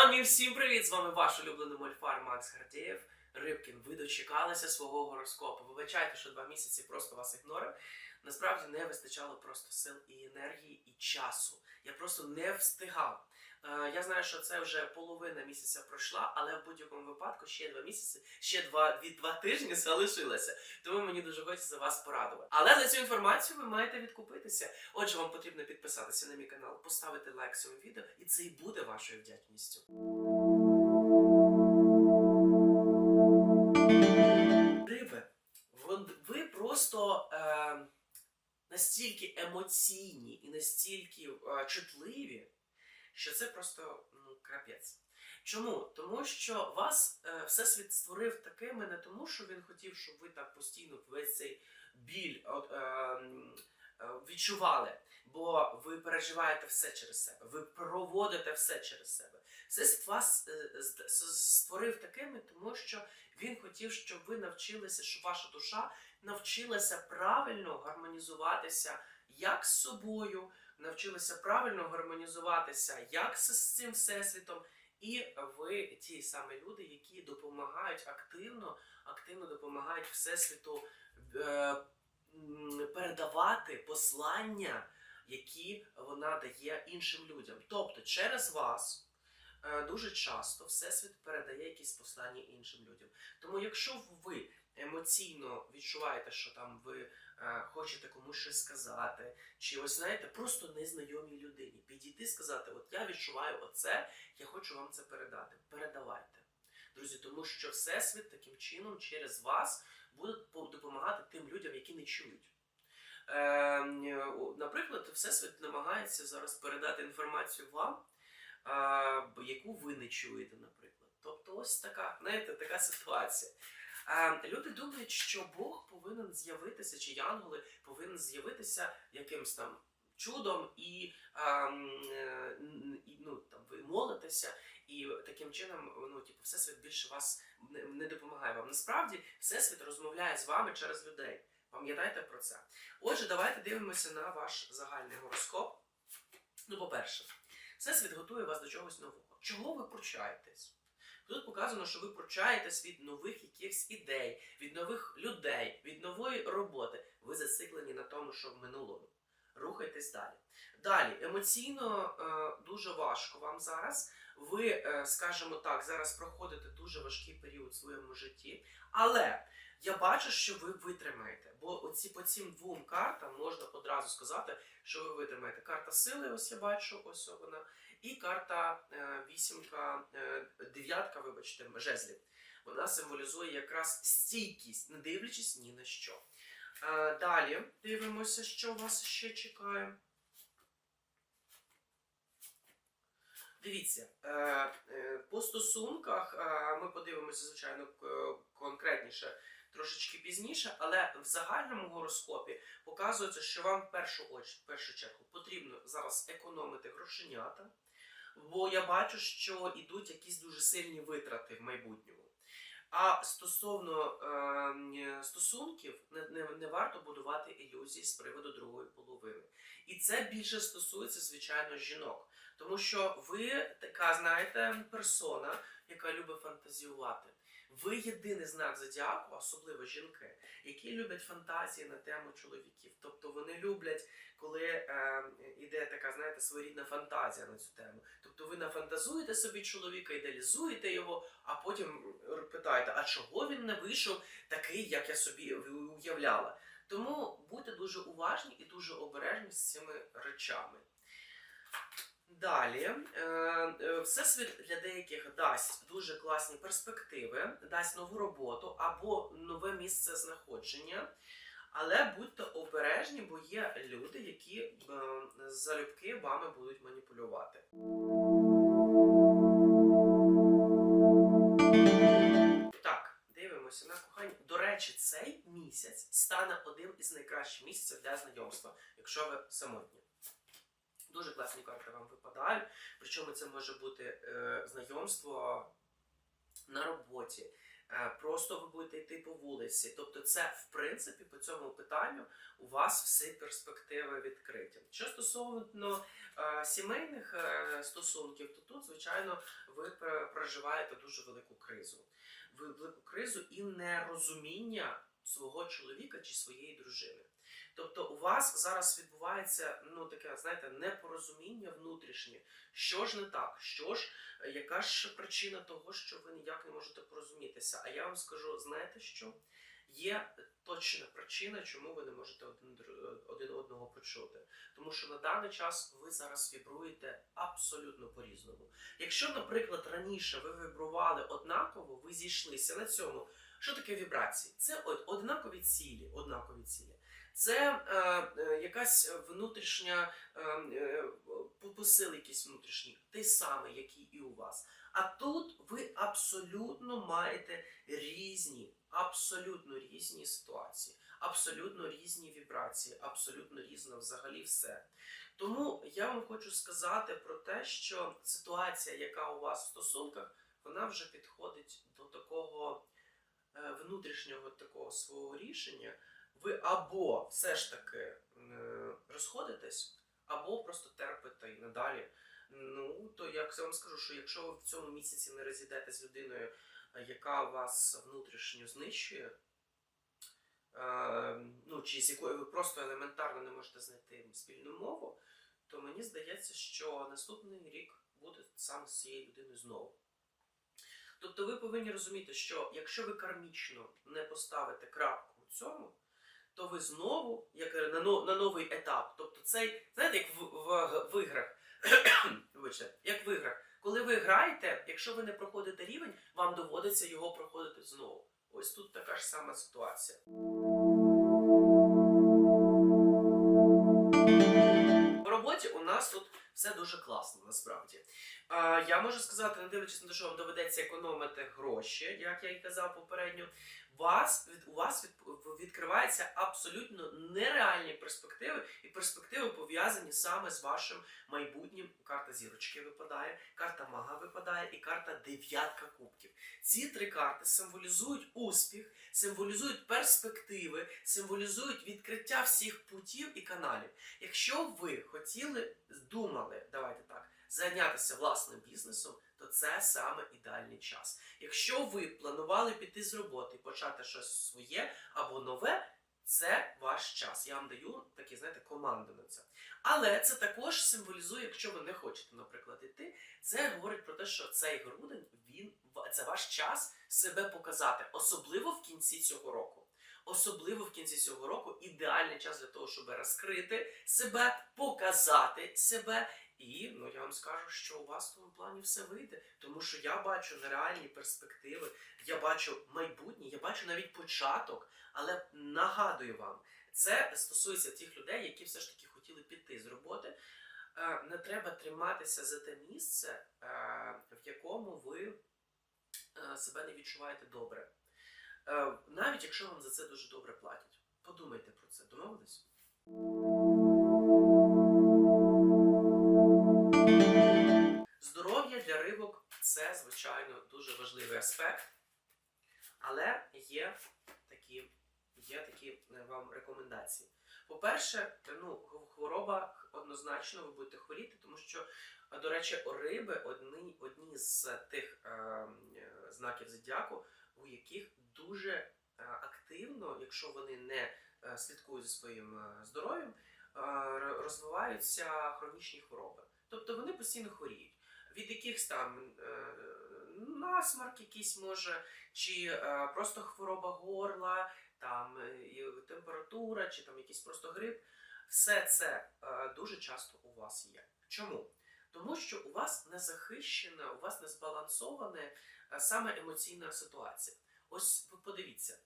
Та-дам! І всім привіт! З вами ваш улюблений мольфар Макс Гардієв. Рибкін, ви дочекалися свого гороскопу. Вибачайте, що два місяці просто вас ігнорив. Насправді не вистачало просто сил і енергії, і часу. Я просто не встигав. Е, я знаю, що це вже половина місяця пройшла, але в будь-якому випадку ще два місяці, ще два, дві, два тижні залишилося. Тому мені дуже хочеться вас порадувати. Але за цю інформацію ви маєте відкупитися. Отже, вам потрібно підписатися на мій канал, поставити лайк цьому відео, і це і буде вашою вдячністю. Риби, ви просто е, настільки емоційні і настільки е, чутливі, що це просто ну, крапець. Чому? Тому що вас е, Всесвіт створив такими не тому, що він хотів, щоб ви так постійно весь цей біль от, е, е, відчували, бо ви переживаєте все через себе, ви проводите все через себе. Всесвіт вас е, створив такими, тому що він хотів, щоб ви навчилися, щоб ваша душа навчилася правильно гармонізуватися як з собою, навчилася правильно гармонізуватися як з з цим всесвітом. І ви ті самі люди, які допомагають активно, активно допомагають всесвіту е, передавати послання, які вона дає іншим людям. Тобто, через вас е, дуже часто всесвіт передає якісь послання іншим людям. Тому, якщо ви емоційно відчуваєте, що там ви е, хочете комусь щось сказати, чи ось знаєте, просто незнайомій людині підійти сказати: От я відчуваю оце, я хочу вам це передати. Передавайте. Друзі, тому що Всесвіт таким чином через вас буде допомагати тим людям, які не чують. Е, наприклад, Всесвіт намагається зараз передати інформацію вам, яку ви не чуєте, наприклад. Тобто, ось така, знаєте, така ситуація. А, люди думають, що Бог повинен з'явитися, чи янголи повинен з'явитися якимсь там чудом, і, а, е, ну, там, ви молитеся, і таким чином ну, типу, Всесвіт більше вас не допомагає вам. Насправді, Всесвіт розмовляє з вами через людей. Пам'ятайте про це. Отже, давайте дивимося на ваш загальний гороскоп. Ну, по-перше, Всесвіт готує вас до чогось нового. Чого ви пручаєтесь? Тут показано, що ви пручаєтесь від нових якихось ідей, від нових людей, від нової роботи. Ви зациклені на тому, що в минулому. Рухайтесь далі. Далі, емоційно е, дуже важко вам зараз. Ви, е, скажімо так, зараз проходите дуже важкий період в своєму житті, але я бачу, що ви витримаєте. Бо оці по цим двом картам можна одразу сказати, що ви витримаєте. Карта сили, ось я бачу, ось вона, і карта е, вісімка, е, дев'ятка, вибачте, жезлів. Вона символізує якраз стійкість, не дивлячись ні на що. Е, далі дивимося, що вас ще чекає. Дивіться, по стосунках ми подивимося, звичайно, конкретніше трошечки пізніше, але в загальному гороскопі показується, що вам в першу, першу чергу потрібно зараз економити грошенята, бо я бачу, що йдуть якісь дуже сильні витрати в майбутньому. А стосовно е, стосунків, не, не, не варто будувати ілюзії з приводу другої половини. І це більше стосується, звичайно, жінок. Тому що ви така, знаєте, персона, яка любить фантазіювати. Ви єдиний знак зодіаку, особливо жінки, які люблять фантазії на тему чоловіків. Тобто вони люблять, коли е, іде така, знаєте, своєрідна фантазія на цю тему. Тобто ви нафантазуєте собі чоловіка, ідеалізуєте його, а потім питаєте, а чого він не вийшов такий, як я собі уявляла. Тому будьте дуже уважні і дуже обережні з цими речами. Далі, е, е, всесвіт для деяких дасть дуже класні перспективи, дасть нову роботу або нове місце знаходження. Але будьте обережні, бо є люди, які е, залюбки вами будуть маніпулювати. Так, дивимося на кохання. До речі, цей місяць стане одним із найкращих місяців для знайомства, якщо ви самотні. Дуже класні карти вам випадають. Причому це може бути е, знайомство на роботі, е, просто ви будете йти по вулиці. Тобто, це в принципі по цьому питанню у вас всі перспективи відкриті. Що стосовно е, сімейних е, стосунків, то тут, звичайно, ви проживаєте дуже велику кризу. Велику кризу і нерозуміння свого чоловіка чи своєї дружини. Тобто у вас зараз відбувається ну таке, знаєте, непорозуміння внутрішнє. Що ж не так? Що ж, е, яка ж причина того, що ви ніяк не можете порозумітися? А я вам скажу, знаєте що? Є точна причина, чому ви не можете один, один одного почути. Тому що на даний час ви зараз вібруєте абсолютно по-різному. Якщо, наприклад, раніше ви вібрували однаково, ви зійшлися на цьому. Що таке вібрації? Це однакові цілі, однакові цілі. Це е, е, якась внутрішня е, е, посил якийсь внутрішній, той самий, який і у вас. А тут ви абсолютно маєте різні, абсолютно різні ситуації, абсолютно різні вібрації, абсолютно різне взагалі все. Тому я вам хочу сказати про те, що ситуація, яка у вас в стосунках, вона вже підходить внутрішнього такого свого рішення. Ви або все ж таки е, розходитесь, або просто терпите і надалі. Ну, то я вам скажу, що якщо ви в цьому місяці не розійдете з людиною, е, яка вас внутрішньо знищує, е, ну, чи з якою ви просто елементарно не можете знайти спільну мову, то мені здається, що наступний рік буде саме з цією людиною знову. Тобто ви повинні розуміти, що якщо ви кармічно не поставите крапку у цьому, то ви знову, як на, на новий етап, тобто цей, знаєте, як в, в, в іграх, вибачте, як в іграх, коли ви граєте, якщо ви не проходите рівень, вам доводиться його проходити знову. Ось тут така ж сама ситуація. В роботі у нас тут все дуже класно, насправді. Я можу сказати, не дивлячись на те, що вам доведеться економити гроші, як я і казав попередньо, вас, від, у вас від, відкриваються абсолютно нереальні перспективи, і перспективи пов'язані саме з вашим майбутнім. Карта зірочки випадає, карта мага випадає і карта дев'ятка кубків. Ці три карти символізують успіх, символізують перспективи, символізують відкриття всіх путів і каналів. Якщо ви хотіли, думали, давайте так, зайнятися власним бізнесом, то це саме ідеальний час. Якщо ви планували піти з роботи і почати щось своє або нове, це ваш час. Я вам даю такі, знаєте, команди на це. Але це також символізує, якщо ви не хочете, наприклад, іти, це говорить про те, що цей грудень він це ваш час себе показати, особливо в кінці цього року. Особливо в кінці цього року ідеальний час для того, щоб розкрити себе, показати себе. І ну я вам скажу, що у вас в тому плані все вийде, тому що я бачу нереальні перспективи, я бачу майбутнє, я бачу навіть початок. Але нагадую вам, це стосується тих людей, які все ж таки хотіли піти з роботи. Е, Не треба триматися за те місце, е, в якому ви е, себе не відчуваєте добре. Навіть якщо вам за це дуже добре платять. Подумайте про це. Домовились? Аспект. Але є такі, є такі е, вам рекомендації. По-перше, ну, хвороба однозначно ви будете хворіти, тому що, е, до речі, риби одні, одні з тих е, е, знаків зодіаку, у яких дуже активно, якщо вони не слідкують за своїм здоров'ям, розвиваються хронічні хвороби. Тобто вони постійно хворіють. Від якихось там насмарк якийсь може, чи е, просто хвороба горла, там е, і температура, чи там якийсь просто грип. Все це е, дуже часто у вас є. Чому? Тому що у вас не захищена, у вас не збалансована саме емоційна ситуація. Ось ви подивіться,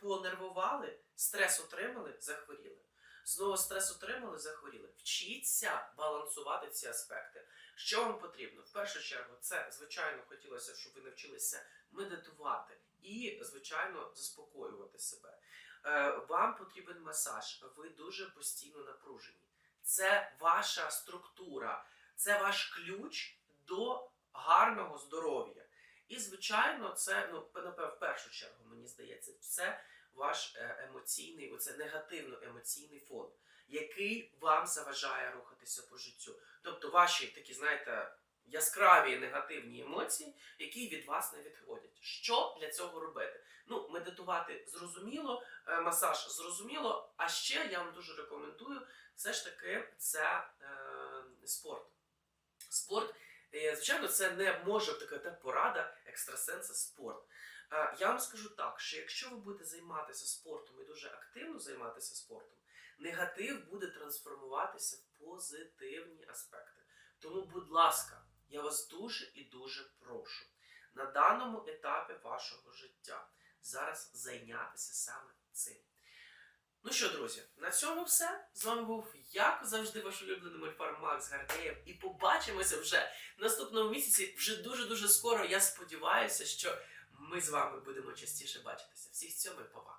понервували, стрес отримали, захворіли. Знову стрес отримали, захворіли. Вчіться балансувати ці аспекти. Що вам потрібно? В першу чергу, це звичайно хотілося, щоб ви навчилися медитувати і, звичайно, заспокоювати себе. Е, Вам потрібен масаж. Ви дуже постійно напружені. Це ваша структура, це ваш ключ до гарного здоров'я. І, звичайно, це, ну, напевно, в першу чергу, мені здається, це ваш е, емоційний, оце негативно-емоційний фон, який вам заважає рухатися по життю. Тобто ваші такі, знаєте, яскраві негативні емоції, які від вас не відходять. Що для цього робити? Ну, медитувати зрозуміло, е, масаж зрозуміло, а ще я вам дуже рекомендую все ж таки це е, спорт. Спорт, е, звичайно, це не може така та порада екстрасенса спорт. Е, я вам скажу так, що якщо ви будете займатися спортом і дуже активно займатися спортом, негатив буде трансформуватися в позитивні аспекти. Тому, будь ласка, я вас дуже і дуже прошу на даному етапі вашого життя зараз зайнятися саме цим. Ну що, друзі, на цьому все. З вами був, як завжди, ваш улюблений мольфар Макс Гардеєв. І побачимося вже наступному місяці. Вже дуже-дуже скоро. Я сподіваюся, що ми з вами будемо частіше бачитися. Всіх цьому, па-па!